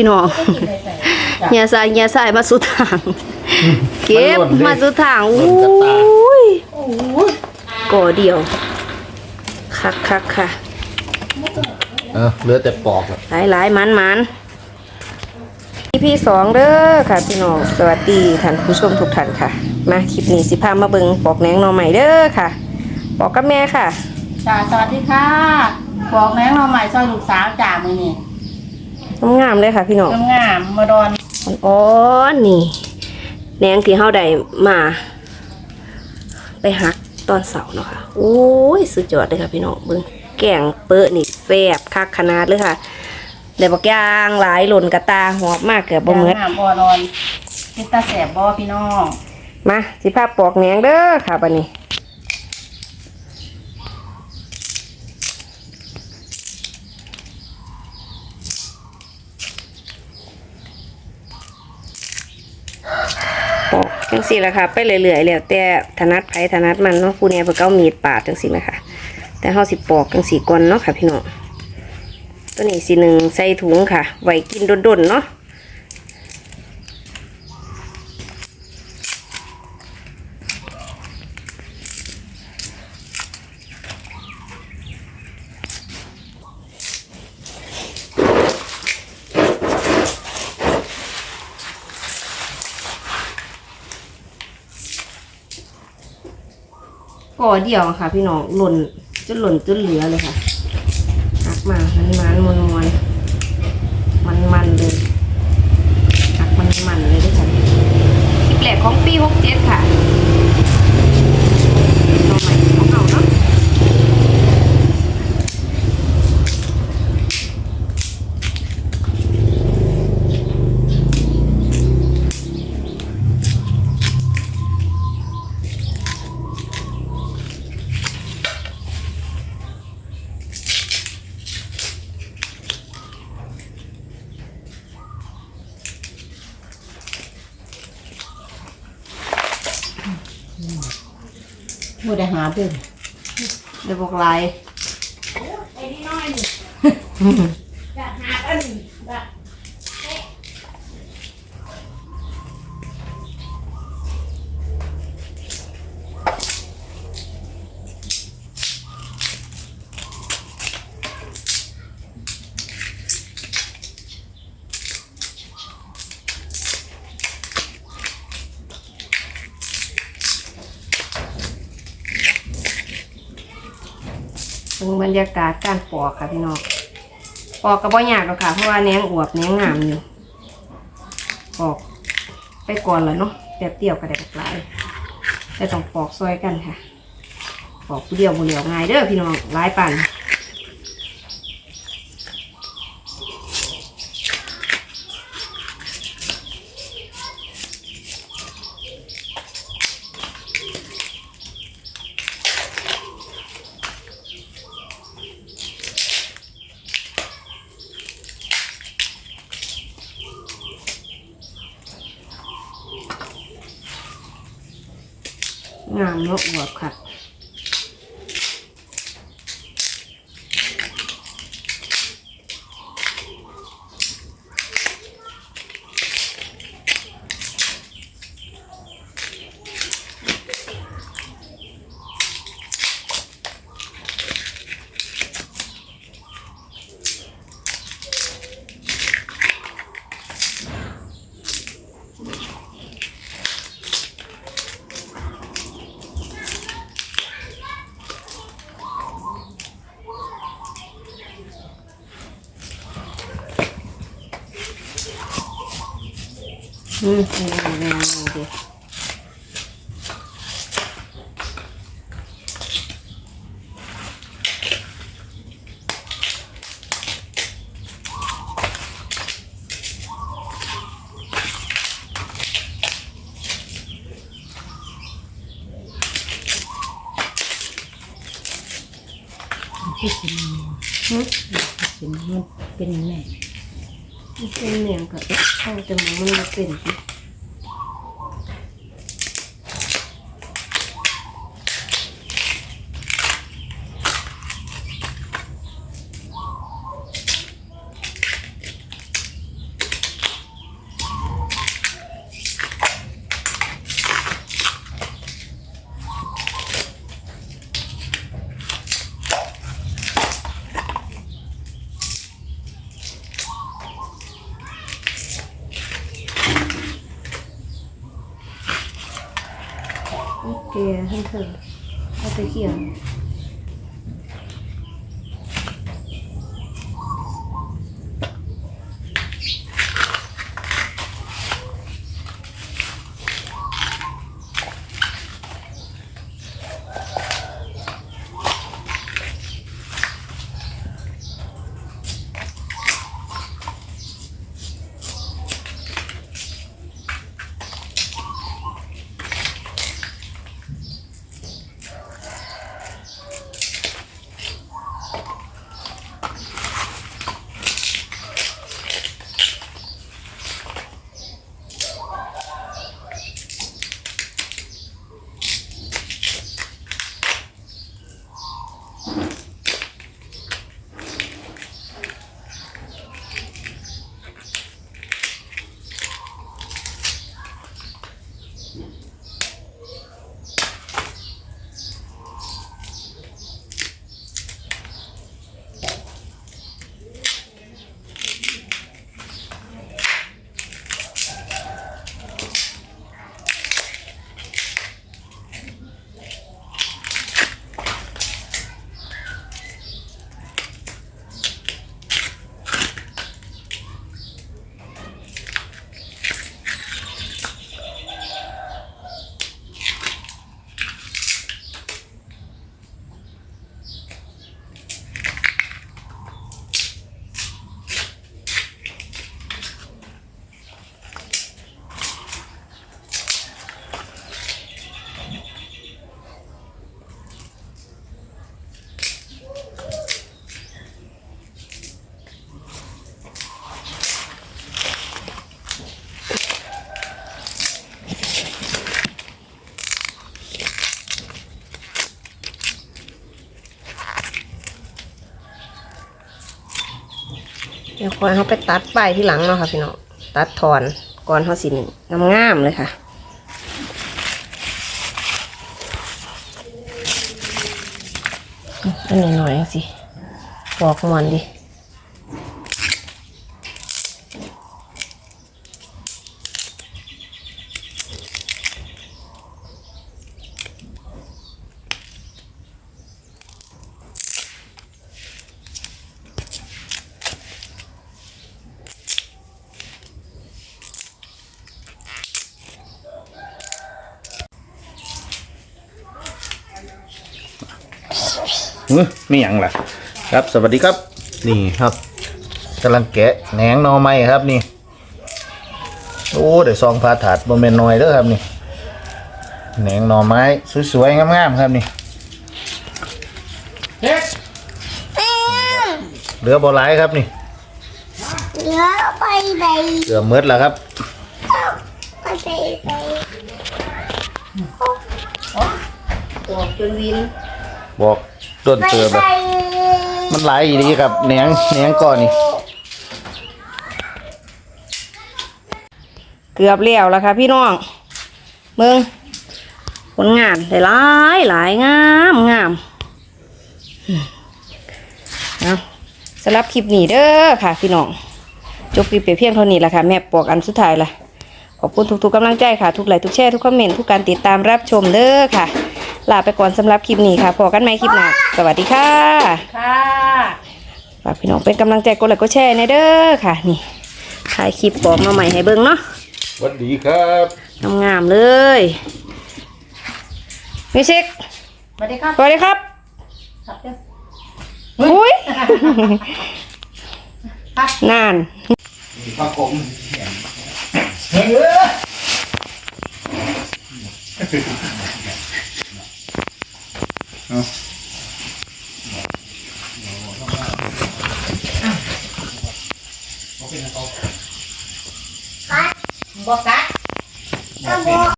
พี่น้องเฮียสายเฮียสายมาสุดทาง เก็บมาสุดทางอุ้ยก่อเดียว คักคักค่ะเออเหลือแต่ปอกอะหลายหลายมันมันพี่สองเด้อค่ะ พี่น้อง สวัสดีท่านผู้ชมทุกท่านค่ะ มาคลิปนี้สิพามาเบิงปอกแหนงหน่อใหม่เด้อค่ะ ปอกกับแม่ค่ะจ้าสวัสดีค่ะบอกแม่เราใหม่ซอยลูกสาวจ่ามือนี่ งามๆเลยค่ะ พี่น้องงามๆมาดอนอ๋อนนี่แหนงที่เฮาได้มา ไปหักตอนเสาร์เนาะค่ะโอ้ยสุดยอดเลยค่ะพี่น้องเบิ่งแกงเปิ้นี่แซ่บคักขนาดเลยค่ะได้บักย่างหลายหล่นกระตาหอบมากเกือบบ่เหมือดงามบอดอนพิตาแสบบอพี่น้องมาสิพาปอกแหนงเด้อค่ะบัดนี้ จังสี่ละค่ะ ไปเรื่อยๆแล้วแต่ถนัดไผถนัดมันเนาะผู้เนี้ยเพิ่นก็เอามีดปาดจังสี่นะคะแต่เฮาสิปอกจังสี่ก่อนเนาะค่ะพี่น้องตัวนี้สีหนึ่งใส่ถุงค่ะ ไว้กินดนๆเนาะ ก่อเดียวค่ะ พี่น้องหล่นจนหล่นจนเหลือเลยค่ะหักมามันมันมันมันมันมันเลยหักมันมันเลยด้วยค่ะคลิปแรกของปีหกเจ็ดค่ะต่อใหม่ของเราเนาะ มือได้หาเด้อเดี๋ยวบอกลาย ไอ้นี่น้อยนี่อยากหาอันนี้อยาก เป็นบรรยากาศการปอกค่ะพี่น้องปอกกระบอยากหรอกค่ะ เพราะว่าแหนงอวบแหนงงามอยู่ปอกไปก่อนแล้วเนาะแบบเดียวก็ได้บักหลายแต่ต้องปอกซอยกันค่ะปอกเดียวบ่เดียวง่ายเด้อพี่น้องหลายปัน มเนาะอวบค่ะ อืมนี่นี่นี่ดิอืมเป็นมันเป็นแม่ มันเป็นเมียงกับเข้าจมูกมันมาเป็นสิ เกลี่ยให้เธอเอาไปเขี่ย เดี๋ยวคอยเขาไปตัดปลายที่หลังเนาะค่ะพี่น้องตัดถอนก่อนเขาสิหนึ่งงามๆเลยค่ะอันนี้หน่อยสิบอกมันดิ เฮ้ยไม่หยังล่ะ ครับสวัสดีครับ นี่ครับกำลังแกะแหนงหนอไม้ครับนี่ โอ้เดี๋ยวซองพาถาดบนเมนน้อยเด้อครับนี่แหนงหน่อไม้สวยๆงามๆครับนี่เหลือบ่หลายครับนี่เดี๋ยวไปไหนเหลือเมืดแล้วครับไปไหนไปปอกจนวิน บอกต้นไปเติมไหนมันหลายอีดีครับแหนงแหนงก่อนนี่เกือบแล้วแล้วค่ะพี่น้องเมืองผลงานได้หลายหลายงามงามอืมเอาสำหรับคลิปนี้เด้อค่ะ พี่น้องจบคลิปไปเพียงเท่านี้แหละค่ะ แม่ปอกอันสุดท้ายละขอบคุณทุกๆกำลังใจค่ะ ทุกไลค์ทุกแชร์ทุกคอมเมนต์ทุกการติดตามรับชมเด้อค่ะ ลาไปก่อนสำหรับคลิปนี้ค่ะพอกันไหมคลิปหน้าสวัสดีค่ะค่ะฝากพี่น้องเป็นกำลังใจกดไลค์กดแชร์ในเด้อค่ะ นี่ถ่ายคลิปปอกมาใหม่ให้เบิ่งเนาะสวัสดีครับงามๆเลยมิวสิกสวัสดีครับสวัสดีครับครับเด้ออุ้ยนานพระผมเ